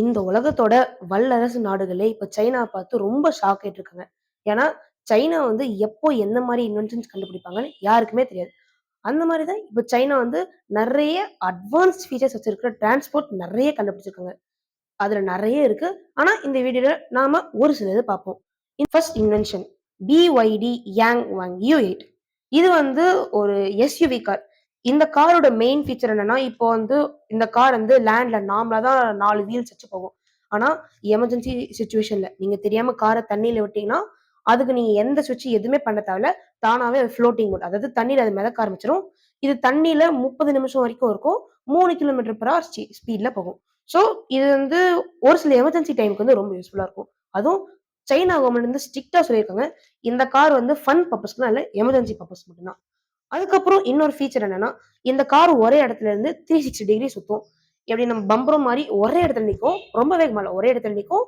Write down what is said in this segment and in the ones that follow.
இந்த உலகத்தோட வல்லரசு நாடுகளே இப்ப சைனா பார்த்து ரொம்ப ஷாக் ஆயிட்டு இருக்காங்க ஏன்னா சைனா வந்து எப்போ எந்த மாதிரி இன்வென்ஷன்ஸ் கண்டுபிடிப்பாங்கன்னு யாருக்குமே தெரியாது. அந்த மாதிரி தான் இப்போ சைனா வந்து நிறைய அட்வான்ஸ் ஃபீச்சர்ஸ் வச்சிருக்கிற டிரான்ஸ்போர்ட் நிறைய கண்டுபிடிச்சிருக்காங்க. அதுல நிறைய இருக்கு. ஆனா இந்த வீடியோல நாம ஒரு சிலது பார்ப்போம். First invention B Y D Yang Wang you eight இது வந்து ஒரு எஸ்யூவி கார் இந்த காரோட மெயின் ஃபீச்சர் என்னன்னா இப்போ வந்து இந்த கார் வந்து லேண்ட்ல நார்மலா தான் நாலு வீல்ஸ் வச்சு போகும். ஆனா எமர்ஜென்சி சுச்சுவேஷன்ல நீங்க தெரியாம காரை தண்ணியில விட்டீங்கன்னா அதுக்கு நீங்க எந்த சுவிட்ச் எதுவுமே பண்ண தேவையில்ல. தானாவே ஃப்ளோட்டிங் மோட் அதாவது தண்ணியில அது மிதக்க ஆரம்பிச்சிடும் இது தண்ணியில முப்பது நிமிஷம் வரைக்கும் இருக்கும். மூணு கிலோமீட்டர் பர் ஹவர் ஸ்பீட்ல போகும். ஸோ இது வந்து ஒரு சில எமர்ஜென்சி டைமுக்கு வந்து ரொம்ப யூஸ்ஃபுல்லா இருக்கும். அதுவும் சைனா கவர்மெண்ட் வந்து ஸ்ட்ரிக்டா சொல்லியிருக்காங்க. இந்த கார் வந்து ஃபன் பர்பஸ்க்குலாம் இல்லை எமர்ஜென்சி பர்பஸ் மட்டும்தான். அதுக்கப்புறம் இன்னொரு ஃபீச்சர் என்னன்னா இந்த கார் ஒரே இடத்துல இருந்து த்ரீ சிக்ஸ்டி டிகிரி சுத்தும். எப்படி நம்ம பம்பரம் மாதிரி ஒரே இடத்துல நிற்கும் ரொம்ப வேகமாக ஒரே இடத்துல நிற்கும்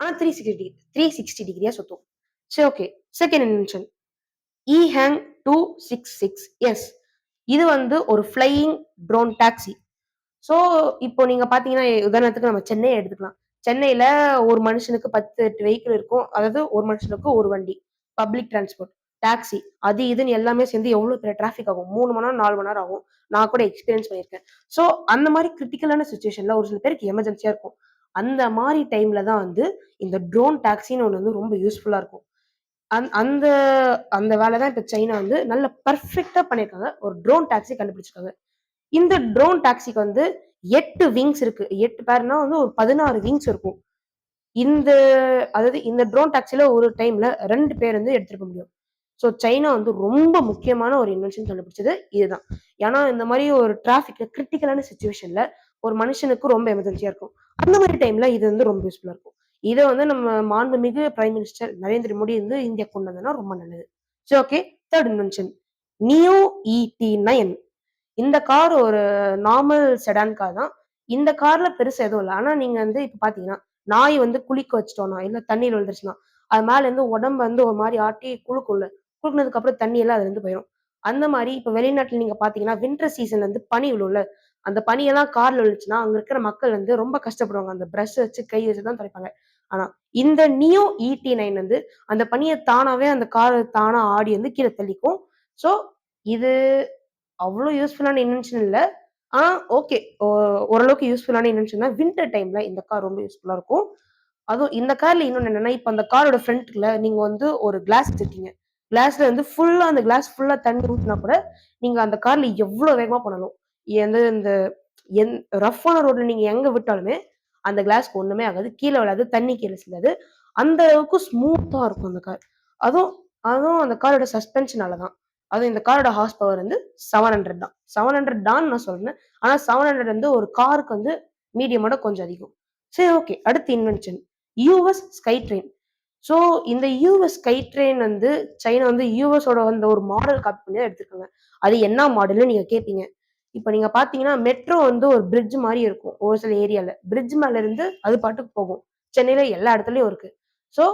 ஆனால் three sixty degree three sixty டிகிரியா சுத்தும். சரி okay second invention EHang two six six S இது வந்து ஒரு ஃப்ளையிங் ட்ரோன் டாக்ஸி ஸோ இப்போ நீங்க பாத்தீங்கன்னா உதாரணத்துக்கு நம்ம சென்னையை எடுத்துக்கலாம். சென்னையில ஒரு மனுஷனுக்கு பத்து எட்டு வெஹிக்கிள் இருக்கும். அதாவது ஒரு மனுஷனுக்கு ஒரு வண்டி பப்ளிக் டிரான்ஸ்போர்ட் டாக்ஸி அது இதுன்னு எல்லாமே சேர்ந்து எவ்வளோ பெரிய டிராஃபிக் ஆகும்? மூணு மணி நேரம் நாலு மணி நேரம் ஆகும். நான் கூட எக்ஸ்பீரியன்ஸ் பண்ணியிருக்கேன். ஸோ அந்த மாதிரி கிரிட்டிக்கலான சுச்சுவேஷன்ல ஒரு சில பேருக்கு எமர்ஜென்சியா இருக்கும். அந்த மாதிரி டைம்ல தான் வந்து இந்த ட்ரோன் டாக்ஸின்னு ஒன்று வந்து ரொம்ப யூஸ்ஃபுல்லா இருக்கும். அந் அந்த அந்த வேலை தான் இப்போ சைனா வந்து நல்ல பர்ஃபெக்டா பண்ணியிருக்காங்க. ஒரு ட்ரோன் டாக்ஸி கண்டுபிடிச்சிருக்காங்க. இந்த ட்ரோன் டாக்ஸிக்கு வந்து எட்டு விங்ஸ் இருக்கு. எட்டு பேர்னா வந்து ஒரு பதினாறு விங்ஸ் இருக்கும். இந்த அதாவது இந்த ட்ரோன் டாக்ஸில ஒரு டைம்ல ரெண்டு பேர் வந்து எடுத்துருக்க முடியும். ஸோ சைனா வந்து ரொம்ப முக்கியமான ஒரு இன்வென்ஷன் கண்டுபிடிச்சது இதுதான். ஏன்னா இந்த மாதிரி ஒரு டிராஃபிக்ல கிரிட்டிக்கலான சுச்சுவேஷன்ல ஒரு மனுஷனுக்கு ரொம்ப எமர்ஜென்சியா இருக்கும். அந்த மாதிரி டைம்ல இது வந்து ரொம்ப யூஸ்ஃபுல்லா இருக்கும். இதை வந்து நம்ம மாண்புமிகு பிரைம் மினிஸ்டர் நரேந்திர மோடி வந்து இந்தியா கொண்டு வந்தோம்னா ரொம்ப நல்லது. சரி okay third invention Nio E T nine இந்த கார் ஒரு நார்மல் செடான் கார் தான். இந்த கார்ல பெருசு எதுவும் இல்லை. ஆனா நீங்க வந்து இப்ப பாத்தீங்கன்னா நாய் வந்து குளிக்க வச்சிட்டோம்னா இல்ல தண்ணீர் விழுந்துருச்சுன்னா அது மேல இருந்து உடம்பு வந்து ஒரு மாதிரி ஆட்டி குழுக்குள்ள குழுக்குனதுக்கு அப்புறம் தண்ணி எல்லாம் அதுல இருந்து போயிடும் அந்த மாதிரி இப்ப வெளிநாட்டுல நீங்க பாத்தீங்கன்னா வின்டர் சீசன்ல வந்து பனி விழும்ல. அந்த பனியெல்லாம் கார்ல விழுச்சுன்னா அங்க இருக்கிற மக்கள் வந்து ரொம்ப கஷ்டப்படுவாங்க. அந்த பிரஷ் வச்சு கை வச்சு தான் துடைப்பாங்க. ஆனா இந்த நியோ இடி நைன் வந்து அந்த பனியை தானாவே அந்த கார் தானா ஆடி வந்து கீழே தள்ளிக்கும். ஸோ இது அவ்வளோ யூஸ்ஃபுல்லான இன்வென்ஷன் இல்லை. ஆனா ஓகே ஓரளவுக்கு யூஸ்ஃபுல்லான இன்வென்ஷன் தான். வின்டர் டைம்ல இந்த கார் ரொம்ப யூஸ்ஃபுல்லா இருக்கும். அதுவும் இந்த கார்ல இன்னொன்னு என்னன்னா இப்ப அந்த காரோட ஃப்ரண்ட்ல நீங்க வந்து ஒரு கிளாஸ் வச்சிருக்கீங்க. கிளாஸ்ல வந்து ஃபுல்லா அந்த கிளாஸ் ஃபுல்லா தண்ணி ஊற்றினா கூட நீங்க அந்த கார்ல எவ்வளவு வேகமா பண்ணணும் எந்த இந்த எந் ரஃப்பான ரோட்ல நீங்க எங்க விட்டாலுமே அந்த கிளாஸ்க்கு ஒண்ணுமே ஆகாது. கீழே விழாது தண்ணி கீழே செல்லாது அந்த அளவுக்கு ஸ்மூத்தா இருக்கும் அந்த கார் அதுவும் அதுவும் அந்த காரோட சஸ்பென்ஷனால தான் அதுவும் இந்த காரோட ஹார்ஸ் பவர் வந்து செவன் ஹண்ட்ரட் தான். செவன் ஹண்ட்ரட் தான் நான் சொல்றேன். ஆனா செவன் ஹண்ட்ரட் வந்து ஒரு காருக்கு வந்து மீடியமோட கொஞ்சம் அதிகம். சரி ஓகே அடுத்து invention U S sky train so இந்த யூஎஸ் ஸ்கை ட்ரெயின் வந்து சைனா வந்து யூஎஸோட வந்த ஒரு மாடல் காப்பி பண்ணி தான் எடுத்துருக்காங்க. அது என்ன மாடல்னு நீங்கள் கேட்பீங்க இப்போ நீங்கள் பார்த்தீங்கன்னா மெட்ரோ வந்து ஒரு பிரிட்ஜ் மாதிரி இருக்கும் ஒரு சில ஏரியாவில் பிரிட்ஜ் மேலே இருந்து அது பாட்டுக்கு போகும். சென்னையில் எல்லா இடத்துலையும் இருக்கு. ஸோ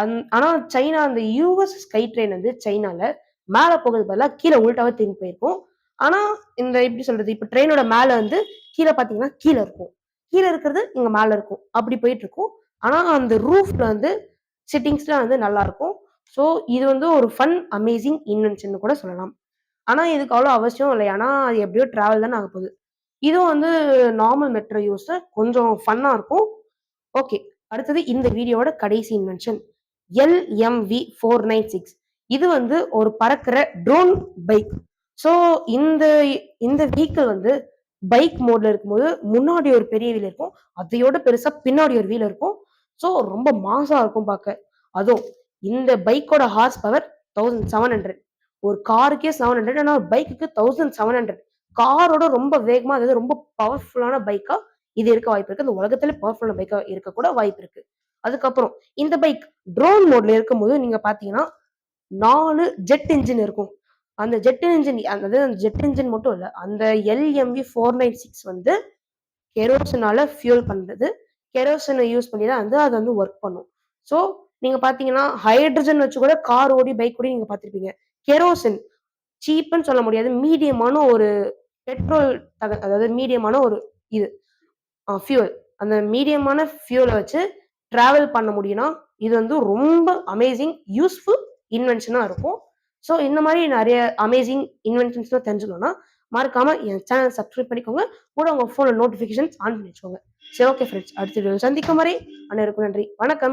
அந் ஆனால் சைனா அந்த யூஎஸ் ஸ்கை ட்ரெயின் வந்து சைனாவில் மேலே போகிறது பதிலாக கீழே உள்டாவே திரும்பி போயிருக்கும். ஆனால் இந்த எப்படி சொல்றது இப்போ ட்ரெயினோட மேலே வந்து கீழே பார்த்தீங்கன்னா கீழே இருக்கும். கீழே இருக்கிறது இங்கே மேலே இருக்கும். அப்படி போயிட்டு இருக்கும். ஆனால் அந்த ரூஃப்ல வந்து சிட்டிங்ஸ்லாம் வந்து நல்லா இருக்கும் ஸோ இது வந்து ஒரு ஃபன் அமேசிங் இன்வென்ஷன் கூட சொல்லலாம். ஆனால் இதுக்கு அவ்வளோ அவசியம் இல்லை. ஏன்னா அது எப்படியோ ட்ராவல் தானே ஆக போகுது. இதுவும் வந்து நார்மல் மெட்ரோ யூஸ் கொஞ்சம் ஃபன்னாக இருக்கும். ஓகே அடுத்தது இந்த வீடியோட கடைசி invention L M V four nine six இது வந்து ஒரு பறக்கிற ட்ரோன் பைக் ஸோ இந்த இந்த வெஹிக்கிள் வந்து பைக் மோட்ல இருக்கும்போது முன்னாடி ஒரு பெரிய வீல் இருக்கும். அதையோட பெருசா பின்னாடி ஒரு வீல் இருக்கும். ஸோ ரொம்ப மாசா இருக்கும் பார்க்க. அதுவும் இந்த பைக்கோட horse power thousand seven hundred ஒரு காருக்கே செவன் ஹண்ட்ரட் ஆனால் பைக்குக்கு தௌசண்ட் செவன் ஹண்ட்ரட் காரோட ரொம்ப வேகமா அதாவது ரொம்ப பவர்ஃபுல்லான பைக்கா இது இருக்க வாய்ப்பு இருக்கு. அந்த உலகத்துல பவர்ஃபுல்லான பைக்கா இருக்க கூட வாய்ப்பு இருக்கு. அதுக்கப்புறம் இந்த பைக் ட்ரோன் மோட்ல இருக்கும்போது நீங்க பாத்தீங்கன்னா நாலு ஜெட் இன்ஜின் இருக்கும். அந்த ஜெட் இன்ஜின் அதாவது அந்த ஜெட் இன்ஜின் மட்டும் இல்லை அந்த எல்எம்வி ஃபோர் நைன் சிக்ஸ் வந்து கெரோசனால ஃபியூல் பண்றது. கெரோசனை யூஸ் பண்ணி தான் வந்து அது வந்து ஒர்க் பண்ணும். ஸோ நீங்க பாத்தீங்கன்னா ஹைட்ரஜன் வச்சு கூட கார் ஓடி பைக் ஓடி நீங்க பார்த்துருப்பீங்க கெரோசின் சீப்புன்னு சொல்ல முடியாது. மீடியமான ஒரு பெட்ரோல் தக அதாவது மீடியமான ஒரு இது. ஃபியூல் அந்த மீடியமான ஃபியூலை வச்சு டிராவல் பண்ண முடியும்னா இது வந்து ரொம்ப அமேசிங் யூஸ்ஃபுல் இன்வென்ஷனாக இருக்கும். ஸோ இந்த மாதிரி நிறைய அமேசிங் இன்வென்ஷன்ஸ்லாம் தெரிஞ்சுக்கணும்னா மறக்காம என் சேனல் சப்ஸ்கிரைப் பண்ணிக்கோங்க. கூட உங்க ஃபோனில் நோட்டிஃபிகேஷன்ஸ் ஆன் பண்ணி வச்சுக்கோங்க. சரி ஓகே ஃப்ரெண்ட்ஸ் அடுத்த வீடியோ சந்திக்கும் வரை அனைவருக்கும் நன்றி. வணக்கம்.